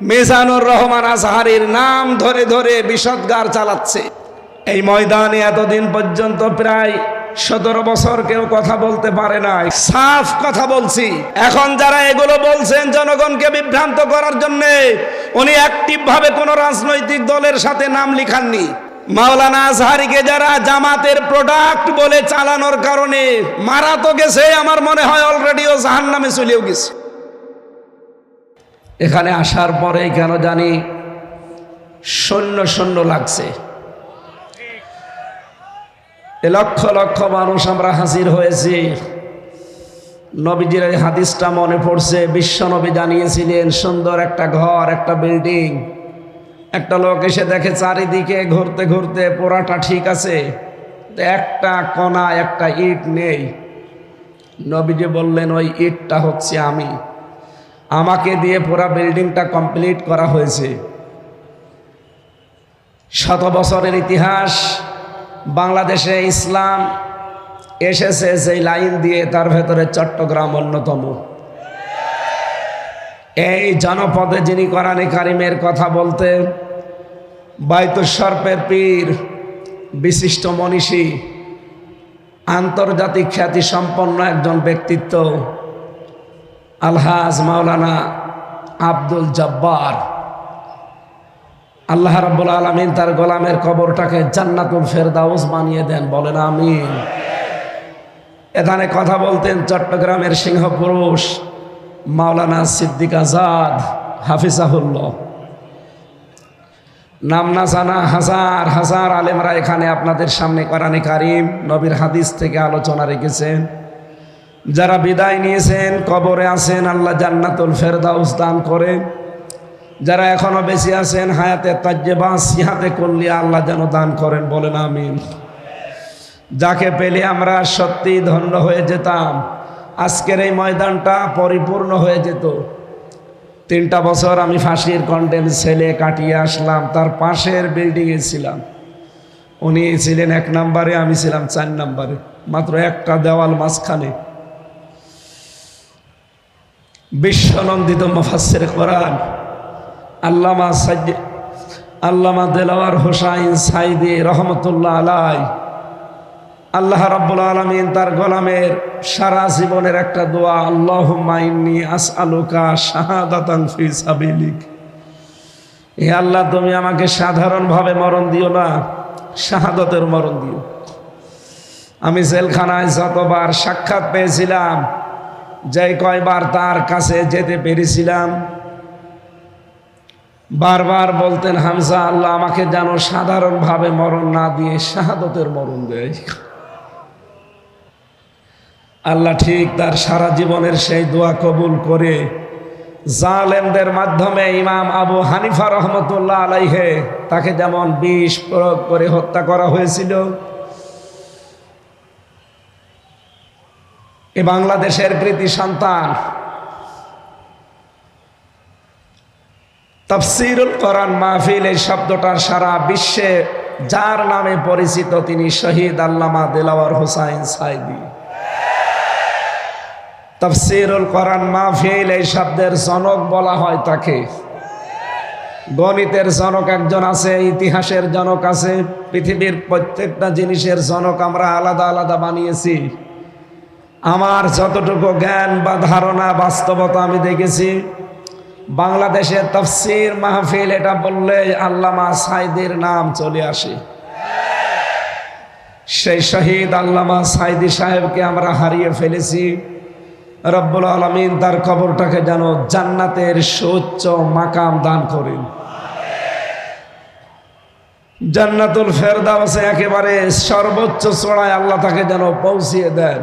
মিজানুর রহমান আজহারির নাম ধরে ধরে বিষদগার চালাচ্ছে। এই ময়দানে এতদিন পর্যন্ত প্রায় সতেরো বছর কেউ কথা বলতে পারে নাই, সাফ কথা বলছি। এখন যারা এগুলো বলছেন জনগণকে বিভ্রান্ত করার জন্য উনি অ্যাক্টিভ ভাবে কোন রাজনৈতিক দলের সাথে নাম লিখাননি। মাওলানা আজহারিকে যারা জামাতের প্রোডাক্ট বলে চালানোর কারণে মারা তো গেছে, আমার মনে হয় অলরেডিও জাহান নামে চলেও গেছে। এখানে আসার পরে কেন জানি শূন্য শূন্য লাগছে। লক্ষ লক্ষ মানুষ আমরা হাজির হয়েছি। নবীজির হাদিসটা মনে পড়ছে, বিশ্ব নবী জানিয়েছিলেন, সুন্দর একটা ঘর, একটা বিল্ডিং। একটা লোক এসে দেখে চারিদিকে ঘুরতে ঘুরতে পোড়াটা ঠিক আছে একটা কণা, একটা ইট নেই। নবীজি বললেন, ওই ইটটা হচ্ছে আমি। আমাকে দিয়ে পুরা বিল্ডিংটা কমপ্লিট করা হয়েছে। শত বছরের ইতিহাস, বাংলাদেশে ইসলাম এসেছে সেই লাইন দিয়ে তার ভেতরে চট্টগ্রাম অন্যতম। এই জনপদে যিনি কোরআনে কারিমের কথা বলতে বাইতুসর্পের পীর বিশিষ্ট মনীষী, আন্তর্জাতিক খ্যাতি সম্পন্ন একজন ব্যক্তিত্ব আলহাজ মাওলানা আব্দুল জব্বার। আল্লাহ রাব্বুল আলমিন তার গোলামের কবরটাকে জান্নাতুল ফেরদাউস বানিয়ে দেন, বলেন আমিন। এখানে কথা বলতেন চট্টগ্রামের সিংহ পুরুষ মাওলানা সিদ্দিক আজাদ হাফিজাহুল্লাহ। নাম না জানা হাজার হাজার আলেমরা এখানে আপনাদের সামনে করানি কারিম, নবীর হাদিস থেকে আলোচনা রেখেছেন। যারা বিদায় নিয়েছেন, কবরে আছেন, আল্লাহ জান্নাতুল ফেরদাউস দান করেন যারা এখনও বেশি আছেন, হায়াতে তাজ্জেবা, সিহাতে করলে আল্লাহ যেন দান করেন, বলেন আমিন। যাকে পেলে আমরা সত্যি ধন্য হয়ে যেতাম, আজকের এই ময়দানটা পরিপূর্ণ হয়ে যেত। তিনটা বছর আমি ফাঁসির কন্টেন ছেলে কাটিয়ে আসলাম, তার পাশের বিল্ডিংয়ে ছিলাম। উনি ছিলেন এক নম্বরে, আমি ছিলাম চার নম্বরে, মাত্র একটা দেওয়াল মাঝখানে। বিশ্বনন্দিত মফাসের কোরআন, আল্লামা সাজ আল্লামা দেলাওয়ার হোসাইন সাইদি রহমতুল্লাহ আলাই আল্লাহ রাব্বুল আলমিন তার গোলামের সারা জীবনের একটা দোয়া আল্লাহ মাইনি আস আলুকা শাহাদাতাং ফি সাবিলিক। হে আল্লাহ, তুমি আমাকে সাধারণভাবে মরণ দিও না, শাহাদতের মরণ দিও। আমি জেলখানায় যতবার সাক্ষাৎ পেয়েছিলাম যে কয়বার তার কাছে যেতে পেরেছিলাম, বারবার বলতেন, হামজা আল্লাহ আমাকে যেন সাধারণভাবে মরণ না দিয়ে শাহাদতের মরণ দেয়। আল্লাহ ঠিক তার সারা জীবনের সেই দোয়া কবুল করে জালেমদের মাধ্যমে ইমাম আবু হানিফা রহমতুল্লাহ আলাইহে তাকে যেমন বিষ প্রয়োগ করে হত্যা করা হয়েছিল এ বাংলাদেশের প্রীতি সন্তান। তফসিরুল কোরআন মাহফিল এই শব্দটার সারা বিশ্বে যার নামে পরিচিত তিনি শহীদ আল্লামা দিলাওয়ার হুসাইন সাইদি। তফসিরুল কোরআন মাহফিল এই শব্দের জনক বলা হয় তাকে। গণিতের জনক একজন আছে, ইতিহাসের জনক আছে, পৃথিবীর প্রত্যেকটা জিনিসের জনক আমরা আলাদা আলাদা বানিয়েছি। আমার যতটুকু জ্ঞান বা ধারণা, বাস্তবতা আমি দেখেছি, বাংলাদেশের তফসির মাহফিল এটা বললে আল্লামা সাইদির নাম চলে আসে। সেই শহীদ আল্লামা সাইদি সাহেবকে আমরা হারিয়ে ফেলেছি। রব্বুল আলমিন তার কবরটাকে যেন জান্নাতের সুচ্চ মাকাম দান করেন। জান্নাতুল ফেরদাউসে একেবারে সর্বোচ্চ চড়ায় আল্লাহ তাকে যেন পৌঁছিয়ে দেন।